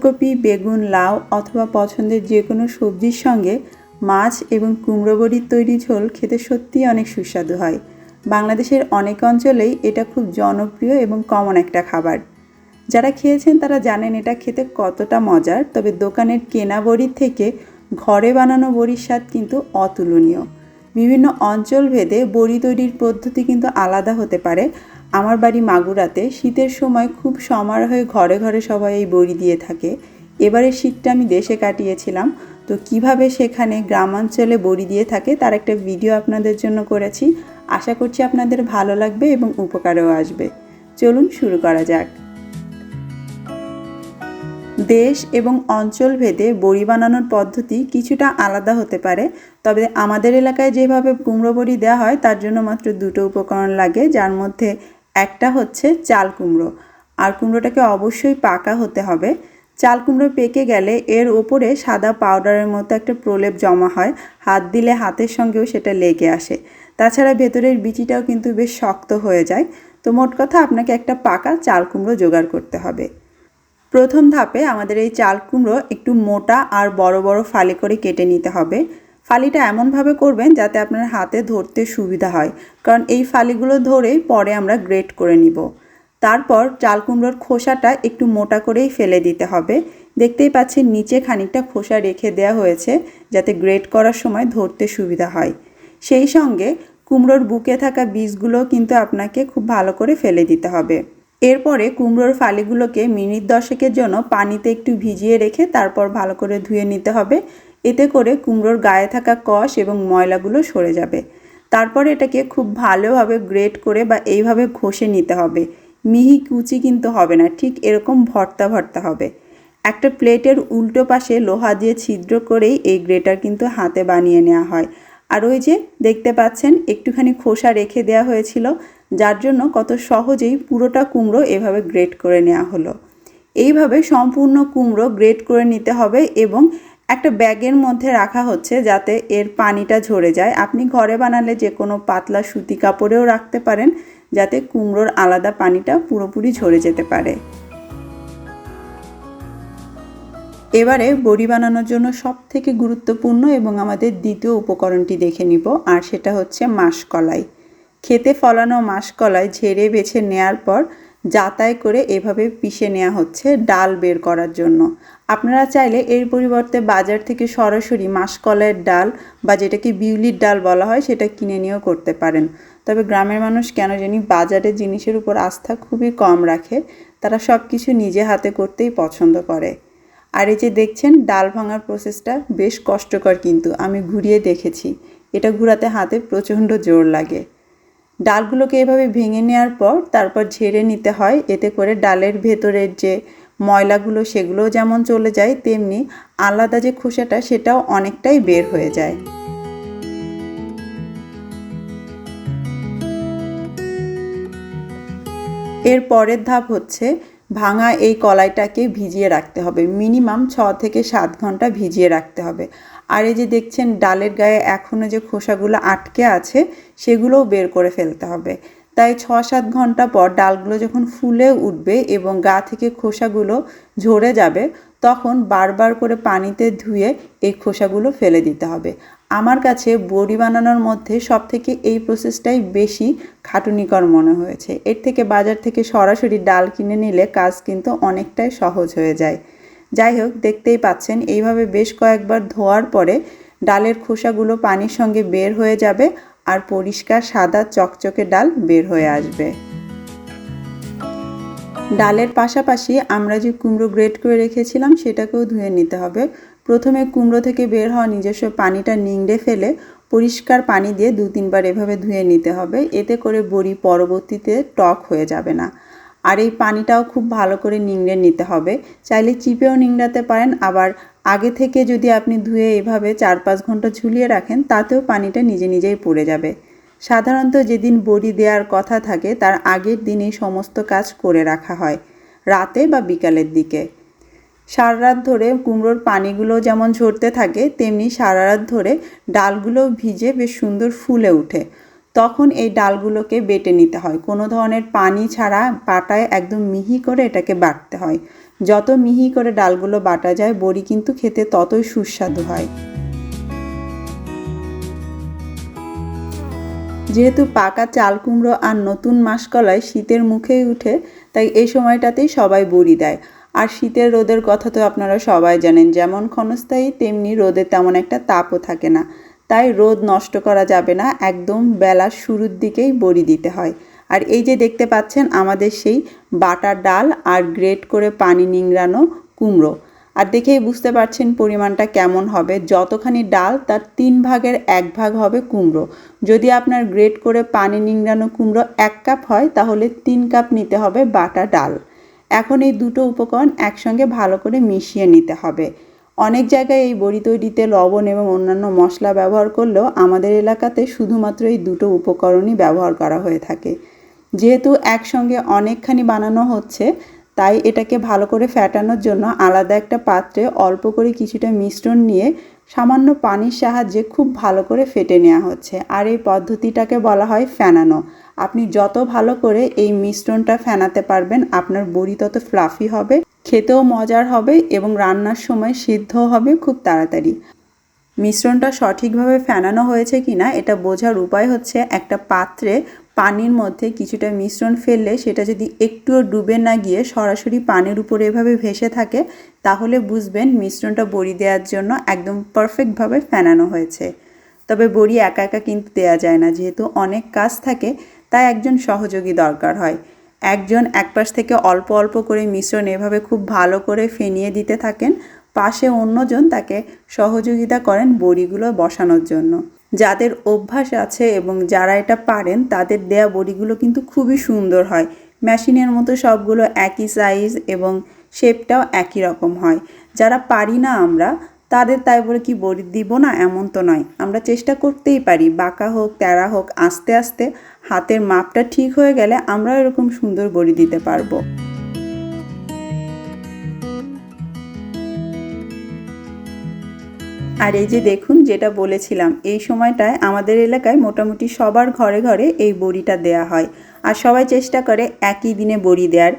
ফুলকপি, বেগুন, লাউ অথবা পছন্দের যে কোনো সবজির সঙ্গে মাছ এবং কুমড়ো বড়ির তৈরি ঝোল খেতে সত্যিই অনেক সুস্বাদু হয়। বাংলাদেশের অনেক অঞ্চলেই এটা খুব জনপ্রিয় এবং কমন একটা খাবার। যারা খেয়েছেন তারা জানেন এটা খেতে কতটা মজার, তবে দোকানের কেনা বড়ির থেকে ঘরে বানানো বড়ির স্বাদ কিন্তু অতুলনীয়। বিভিন্ন অঞ্চল ভেদে বড়ি তৈরির পদ্ধতি কিন্তু আলাদা হতে পারে আমার বাড়ি মাগুরাতে শীতের সময় খুব সমারোহে ঘরে ঘরে সবাই এই বড়ি দিয়ে থাকে। এবারে শীতটা আমি দেশে কাটিয়েছিলাম। তো কীভাবে সেখানে গ্রামাঞ্চলে বড়ি দিয়ে থাকে তার একটা ভিডিও আপনাদের জন্য করেছি। আশা করছি আপনাদের ভালো লাগবে এবং উপকারেও আসবে। চলুন শুরু করা যাক। দেশ এবং অঞ্চল ভেদে বড়ি বানানোর পদ্ধতি কিছুটা আলাদা হতে পারে। তবে আমাদের এলাকায় যেভাবে কুমড়ো বড়ি দেওয়া হয় তার জন্য মাত্র দুটো উপকরণ লাগে, যার মধ্যে একটা হচ্ছে চাল কুমড়ো। আর কুমড়োটাকে অবশ্যই পাকা হতে হবে। চাল কুমড়ো পেকে গেলে এর ওপরে সাদা পাউডারের মতো একটা প্রলেপ জমা হয়। হাত দিলে হাতের সঙ্গেও সেটা লেগে আসে। তাছাড়া ভেতরের বিচিটাও কিন্তু বেশ শক্ত হয়ে যায়। তো মোট কথা আপনাকে একটা পাকা চাল কুমড়ো জোগাড় করতে হবে। প্রথম ধাপে আমাদের এই চাল কুমড়ো একটু মোটা আর বড় বড় ফালি করে কেটে নিতে হবে। ফালিটা এমনভাবে করবেন যাতে আপনার হাতে ধরতে সুবিধা হয়। কারণ এই ফালিগুলো ধরেই পরে আমরা গ্রেট করে নিব। তারপর চাল কুমড়োর খোসাটা একটু মোটা করেই ফেলে দিতে হবে। দেখতেই পাচ্ছেন নিচে খানিকটা খোসা রেখে দেওয়া হয়েছে যাতে গ্রেট করার সময় ধরতে সুবিধা হয়। সেই সঙ্গে কুমড়োর বুকে থাকা বীজগুলো কিন্তু আপনাকে খুব ভালো করে ফেলে দিতে হবে। এরপরে কুমড়োর ফালিগুলোকে মিনিট দশেকের জন্য পানিতে একটু ভিজিয়ে রেখে তারপর ভালো করে ধুয়ে নিতে হবে। এতে করে কুমড়োর গায়ে থাকা কষ এবং ময়লাগুলো সরে যাবে। তারপর এটাকে খুব ভালোভাবে গ্রেট করে বা এইভাবে ঘষে নিতে হবে। মিহি কুচি কিন্তু হবে না, ঠিক এরকম ভর্তা ভর্তা হবে। একটা প্লেটের উল্টো পাশে লোহা দিয়ে ছিদ্র করেই এই গ্রেটার কিন্তু হাতে বানিয়ে নেওয়া হয়। আর ওই যে দেখতে পাচ্ছেন, একটুখানি খোসা রেখে দেওয়া হয়েছিল, যার জন্য কত সহজেই পুরোটা কুমড়ো এভাবে গ্রেট করে নেওয়া হলো। এইভাবে সম্পূর্ণ কুমড়ো গ্রেট করে নিতে হবে এবং একটা ব্যাগের মধ্যে রাখা হচ্ছে যাতে এর পানিটা ঝরে যায়। আপনি ঘরে বানালে যে কোনো পাতলা সুতি কাপড়েও রাখতে পারেন, যাতে কুমড়োর আলাদা পানিটা পুরোপুরি ঝরে যেতে পারে। এবারে বড়ি বানানোর জন্য সব থেকে গুরুত্বপূর্ণ এবং আমাদের দ্বিতীয় উপকরণটি দেখে নিব, আর সেটা হচ্ছে মাসকলাই। খেতে ফলানো মাসকলাই ঝেড়ে বেছে নেয়ার পর যাতায় করে এভাবে পিষে নেওয়া হচ্ছে ডাল বের করার জন্য। আপনারা চাইলে এর পরিবর্তে বাজার থেকে সরাসরি মাসকলাইয়ের ডাল বা যেটাকে বিউলির ডাল বলা হয় সেটা কিনে নিয়েও করতে পারেন। তবে গ্রামের মানুষ কেন জানি বাজারের জিনিসের উপর আস্থা খুবই কম রাখে, তারা সব কিছু নিজে হাতে করতেই পছন্দ করে। আর এই যে দেখছেন, ডাল ভাঙার প্রসেসটা বেশ কষ্টকর কিন্তু, আমি ঘুরিয়ে দেখেছি। এটা ঘুরাতে হাতে প্রচণ্ড জোর লাগে। ডালগুলোকে এভাবে ভেঙে নেওয়ার পর তারপর ঝেড়ে নিতে হয়। এতে করে ডালের ভেতরের যে ময়লাগুলো, সেগুলোও যেমন চলে যায়, তেমনি আলাদা যে খোসাটা, সেটাও অনেকটাই বের হয়ে যায়। এর পরের ধাপ হচ্ছে ভাঙা এই কলাইটাকে ভিজিয়ে রাখতে হবে। মিনিমাম ছ থেকে সাত ঘণ্টা ভিজিয়ে রাখতে হবে। আর এই যে দেখছেন, ডালের গায়ে এখনও যে খোসাগুলো আটকে আছে, সেগুলোও বের করে ফেলতে হবে। তাই ছ সাত ঘণ্টা পর ডালগুলো যখন ফুলে উঠবে এবং গা থেকে খোসাগুলো ঝরে যাবে, তখন বারবার করে পানিতে ধুয়ে এই খোসাগুলো ফেলে দিতে হবে। আমার কাছে বড়ি বানানোর মধ্যে সব থেকে এই প্রসেসটাই বেশি খাটুনিকর মনে হয়েছে। এর থেকে বাজার থেকে সরাসরি ডাল কিনে নিলে কাজ কিন্তু অনেকটাই সহজ হয়ে যায়। যাই হোক, দেখতেই পাচ্ছেন, এইভাবে বেশ কয়েকবার ধোয়ার পরে ডালের খোসাগুলো পানির সঙ্গে বের হয়ে যাবে আর পরিষ্কার সাদা চকচকে ডাল বের হয়ে আসবে। ডালের পাশাপাশি আমরা যে কুমড়ো গ্রেট করে রেখেছিলাম, সেটাকেও ধুয়ে নিতে হবে। প্রথমে কুমড়ো থেকে বের হওয়া নিজস্ব পানিটা নিংড়ে ফেলে পরিষ্কার পানি দিয়ে দু তিনবার এভাবে ধুয়ে নিতে হবে। এতে করে বড়ি পরবর্তীতে টক হয়ে যাবে না। আর এই পানিটাও খুব ভালো করে নিংড়ে নিতে হবে। চাইলে চিপেও নিংড়াতে পারেন, আবার আগে থেকে যদি আপনি ধুয়ে এভাবে চার পাঁচ ঘণ্টা ঝুলিয়ে রাখেন, তাতেও পানিটা নিজে নিজেই পড়ে যাবে। সাধারণত যেদিন বড়ি দেওয়ার কথা থাকে, তার আগের দিন সমস্ত কাজ করে রাখা হয়, রাতে বা বিকালের দিকে। সারা রাত ধরে কুমড়োর পানিগুলো যেমন ঝরতে থাকে, তেমনি সারা রাত ধরে ডালগুলো ভিজে বেশ সুন্দর ফুলে ওঠে। তখন এই ডালগুলোকে বেটে নিতে হয়। কোনো ধরনের পানি ছাড়া পাটায় একদম মিহি করে এটাকে বাটতে হয়। যত মিহি করে ডালগুলো বাটা যায়, বড়ি কিন্তু খেতে ততই সুস্বাদু হয়। যেহেতু পাকা চাল কুমড়ো আর নতুন মাসকলাই শীতের মুখেই উঠে, তাই এই সময়টাতেই সবাই বড়ি দেয়। আর শীতের রোদের কথা তো আপনারা সবাই জানেন, যেমন ক্ষণস্থায়ী, তেমনি রোদের তেমন একটা তাপও থাকে না। তাই রোদ নষ্ট করা যাবে না, একদম বেলার শুরুর দিকেই বড়ি দিতে হয়। আর এই যে দেখতে পাচ্ছেন আমাদের সেই বাটার ডাল আর গ্রেট করে পানি নিংড়ানো কুমড়ো। আর দেখেই বুঝতে পারছেন পরিমাণটা কেমন হবে। যতখানি ডাল, তার তিন ভাগের এক ভাগ হবে কুমড়ো। যদি আপনার গ্রেট করে পানি নিংড়ানো কুমড়ো এক কাপ হয়, তাহলে তিন কাপ নিতে হবে বাটা ডাল। এখন এই দুটো উপকরণ একসঙ্গে ভালো করে মিশিয়ে নিতে হবে। অনেক জায়গায় এই বড়ি তৈরিতে লবণ এবং অন্যান্য মশলা ব্যবহার করলেও আমাদের এলাকাতে শুধুমাত্র এই দুটো উপকরণই ব্যবহার করা হয়ে থাকে। যেহেতু একসঙ্গে অনেকখানি বানানো হচ্ছে, তাই এটাকে ভালো করে ফ্যাটানোর জন্য আলাদা একটা পাত্রে অল্প করে কিছুটা মিশ্রণ নিয়ে সামান্য পানির সাহায্যে খুব ভালো করে ফেটে নেওয়া হচ্ছে। আর এই পদ্ধতিটাকে বলা হয় ফেনানো। আপনি যত ভালো করে এই মিশ্রণটা ফেনাতে পারবেন, আপনার বড়ি তত ফ্লাফি হবে। খেতেও মজার হবে এবং রান্নার সময় সিদ্ধ হবে খুব তাড়াতাড়ি। মিশ্রণটা সঠিকভাবে ফেনানো হয়েছে কিনা এটা বোঝার উপায় হচ্ছে একটা পাত্রে পানির মধ্যে কিছুটা মিশ্রণ ফেললে সেটা যদি একটুও ডুবে না গিয়ে সরাসরি পানির উপরে এভাবে ভেসে থাকে, তাহলে বুঝবেন মিশ্রণটা বড়ি দেওয়ার জন্য একদম পারফেক্টভাবে ফেনানো হয়েছে। তবে বড়ি একা একা কিন্তু দেওয়া যায় না, যেহেতু অনেক কাজ থাকে, তাই একজন সহযোগী দরকার হয়। একজন এক পাশ থেকে অল্প অল্প করে মিশ্রণ এভাবে খুব ভালো করে ফেনিয়ে দিতে থাকেন, পাশে অন্যজন তাকে সহযোগিতা করেন বড়িগুলো বসানোর জন্য। যাদের অভ্যাস আছে এবং যারা এটা পারেন, তাদের দেয়া বড়িগুলো কিন্তু খুবই সুন্দর হয়। মেশিনের মতো সবগুলো একই সাইজ এবং শেপটাও একই রকম হয়। যারা পারি না আমরা তাদের তাই বলে কি বড়ি দিব না, এমন তো নয়। আমরা চেষ্টা করতেই পারি, বাঁকা হোক তেরা হোক, আস্তে আস্তে হাতের মাপটা ঠিক হয়ে গেলে আমরা এরকম সুন্দর বড়ি দিতে পারব। আর এই যে দেখুন, যেটা বলেছিলাম, এই সময়টায় আমাদের এলাকায় মোটামুটি সবার ঘরে ঘরে এই বড়িটা দেয়া হয়। আর সবাই চেষ্টা করে একই দিনে বড়ি দেওয়ার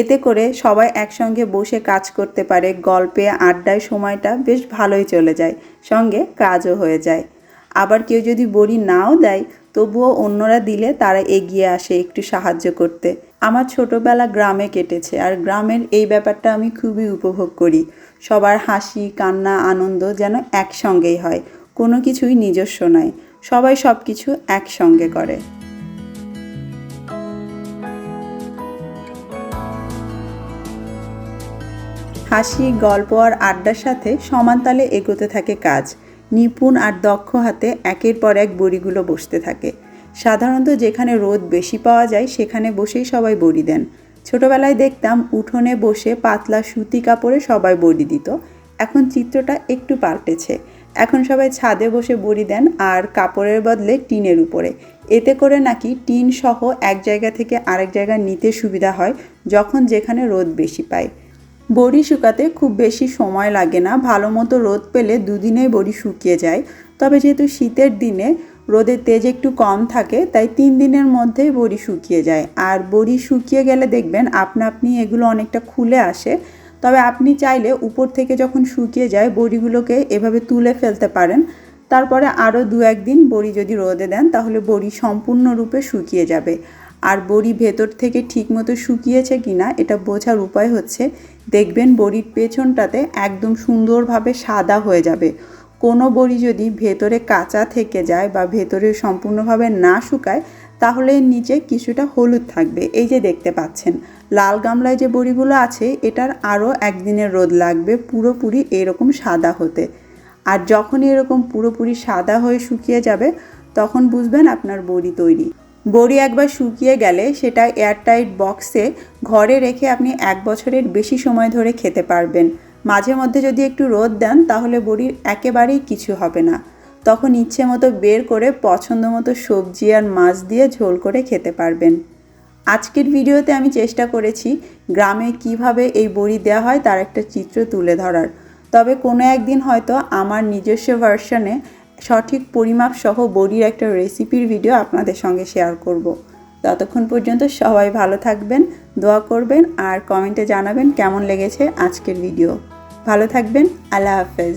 এতে করে সবাই একসঙ্গে বসে কাজ করতে পারে, গল্পে, আড্ডায় সময়টা বেশ ভালোই চলে যায়, সঙ্গে কাজও হয়ে যায়। আবার কেউ যদি বড়ি নাও দেয়, তবুও অন্যরা দিলে তারা এগিয়ে আসে একটু সাহায্য করতে। আমার ছোটবেলা গ্রামে কেটেছে আর গ্রামের এই ব্যাপারটা আমি খুবই উপভোগ করি। সবার হাসি, কান্না, আনন্দ যেন একসঙ্গেই হয়, কোনো কিছুই নিজস্ব নয়, সবাই সব কিছু একসঙ্গে করে। হাসি, গল্প আর আড্ডার সাথে সমান তালে এগোতে থাকে কাজ। নিপুণ আর দক্ষ হাতে একের পর এক বড়িগুলো বসতে থাকে। সাধারণত যেখানে রোদ বেশি পাওয়া যায়, সেখানে বসেই সবাই বড়ি দেন। ছোটবেলায় দেখতাম উঠোনে বসে পাতলা সুতি কাপড়ে সবাই বড়ি দিত। এখন চিত্রটা একটু পাল্টেছে। এখন সবাই ছাদে বসে বড়ি দেন আর কাপড়ের বদলে টিনের উপরে। এতে করে নাকি টিন সহ এক জায়গা থেকে আরেক জায়গায় নিতে সুবিধা হয়, যখন যেখানে রোদ বেশি পায়। বড়ি শুকাতে খুব বেশি সময় লাগে না। ভালো মতো রোদ পেলে দুদিনেই বড়ি শুকিয়ে যায়। তবে যেহেতু শীতের দিনে রোদের তেজ একটু কম থাকে, তাই তিন দিনের মধ্যেই বড়ি শুকিয়ে যায়। আর বড়ি শুকিয়ে গেলে দেখবেন আপনা আপনি এগুলো অনেকটা খুলে আসে। তবে আপনি চাইলে উপর থেকে যখন শুকিয়ে যায়, বড়িগুলোকে এভাবে তুলে ফেলতে পারেন। তারপরে আরও দু একদিন বড়ি যদি রোদে দেন, তাহলে বড়ি সম্পূর্ণরূপে শুকিয়ে যাবে। আর বড়ি ভেতর থেকে ঠিকমতো শুকিয়েছে কিনা এটা বোঝার উপায় হচ্ছে, দেখবেন বড়ির পেছনটাতে একদম সুন্দরভাবে সাদা হয়ে যাবে। কোনো বড়ি যদি ভেতরে কাঁচা থেকে যায় বা ভেতরে সম্পূর্ণভাবে না শুকায়, তাহলে নিচে কিছুটা হলুদ থাকবে। এই যে দেখতে পাচ্ছেন, লাল গামলায় যে বড়িগুলো আছে, এটার আরও একদিনের রোদ লাগবে পুরোপুরি এরকম সাদা হতে। আর যখনই এরকম পুরোপুরি সাদা হয়ে শুকিয়ে যাবে, তখন বুঝবেন আপনার বড়ি তৈরি। বড়ি একবার শুকিয়ে গেলে সেটা এয়ারটাইট বক্সে ঘরে রেখে আপনি এক বছরের বেশি সময় ধরে খেতে পারবেন। মাঝে মধ্যে যদি একটু রোদ দেন, তাহলে বড়ির একেবারেই কিছু হবে না। তখন ইচ্ছে মতো বের করে পছন্দ মতো সবজি আর মাছ দিয়ে ঝোল করে খেতে পারবেন। আজকের ভিডিওতে আমি চেষ্টা করেছি গ্রামে কীভাবে এই বড়ি দেওয়া হয়, তার একটা চিত্র তুলে ধরার। তবে কোনো একদিন হয়তো আমার নিজস্ব ভার্সনে সঠিক পরিমাপ সহ বড়ির একটা রেসিপির ভিডিও আপনাদের সঙ্গে শেয়ার করব। ততক্ষণ পর্যন্ত সবাই ভালো থাকবেন, দোয়া করবেন আর কমেন্টে জানাবেন কেমন লেগেছে আজকের ভিডিও ভালো থাকবেন, আল্লাহ হাফেজ